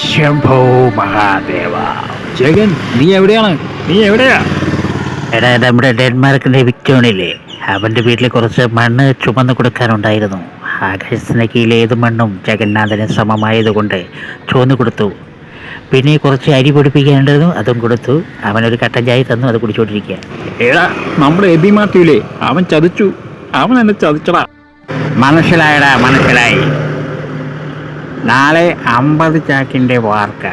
ശംഭോ മഹാദേവ. ജഗൻ നീ എവിടെയാണ്? നീ എവിടെയാ? എടാ നമ്മുടെ ഡെൻമാർക്കിന്റെ വിക്ടോണില്ലേ അവന്റെ വീട്ടിൽ കുറച്ച് മണ്ണ് ചുമന്ന് കൊടുക്കാനുണ്ടായിരുന്നു. ആകാശത്തിന് കീഴിലെ ഏത് മണ്ണും ജഗന്നാഥന് സമമായതുകൊണ്ട് ചുവന്നു കൊടുത്തു. പിന്നെ കുറച്ച് അരി പൊടിപ്പിക്കാനുണ്ടായിരുന്നു അതും കൊടുത്തു. അവനൊരു കട്ടൻ ചായ തന്നു അത് കുടിച്ചോണ്ടിരിക്കുക. ഏടാ നമ്മുടെ എബി മാത്യുലേ അവൻ ചതിച്ചു. അവൻ എന്നെ ചതിച്ചടാ. മനസ്സിലായടാ മനസ്സിലായി. നാളെ അമ്പത് ചാക്കിന്റെ വാർക്ക.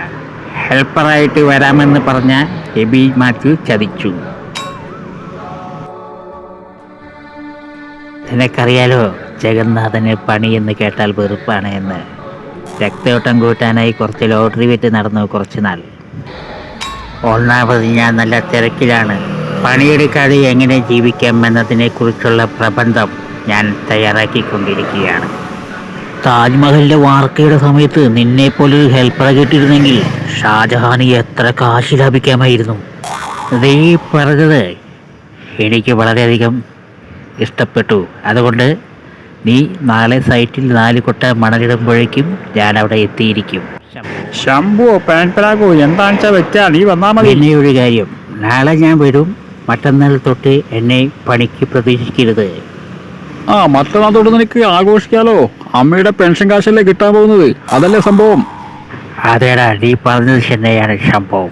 ഹെൽപ്പറായിട്ട് വരാമെന്ന് പറഞ്ഞ എബി മാത്യു ചതിച്ചു. നിനക്കറിയാലോ ജഗന്നാഥന് പണി എന്ന് കേട്ടാൽ വെറുപ്പാണ് എന്ന്. രക്തയോട്ടം കൂട്ടാനായി കുറച്ച് ലോട്ടറി വിറ്റ് നടന്നു കുറച്ച് നാൾ. ഒന്നാമത് ഞാൻ നല്ല തിരക്കിലാണ്. പണിയെടുക്കാതെ എങ്ങനെ ജീവിക്കാം എന്നതിനെക്കുറിച്ചുള്ള പ്രബന്ധം ഞാൻ തയ്യാറാക്കിക്കൊണ്ടിരിക്കുകയാണ്. താജ്മഹലിന്റെ വാർക്കയുടെ സമയത്ത് നിന്നെ പോലൊരു ഹെൽപ്പറെ കിട്ടിയിരുന്നെങ്കിൽ ഷാജഹാനി എത്ര കാശ് ലാഭിക്കാമായിരുന്നു. നീ പറഞ്ഞത് എനിക്ക് വളരെയധികം ഇഷ്ടപ്പെട്ടു. അതുകൊണ്ട് നീ നാളെ സൈറ്റിൽ നാല് കൊട്ട മണലിടുമ്പോഴേക്കും ഞാൻ അവിടെ എത്തിയിരിക്കും. ശംഭു പാൻപരാഗോ എന്താണെന്ന് വെച്ചാൽ വെച്ചാൽ നീ വന്നാൽ മതി. പിന്നെ ഒരു കാര്യം നാളെ ഞാൻ വരും. മറ്റന്നാൾ തൊട്ട് എന്നെ പണിക്ക് പ്രതീക്ഷിക്കരുത്. ആ മറ്റന്നാത്തോട് നിനക്ക് ആഘോഷിക്കാലോ? അമ്മയുടെ പെൻഷൻ കാശല്ലേ കിട്ടാൻ പോകുന്നത്? അതല്ലേ സംഭവം? അതേടാ നീ പറഞ്ഞത് തന്നെയാണ് സംഭവം.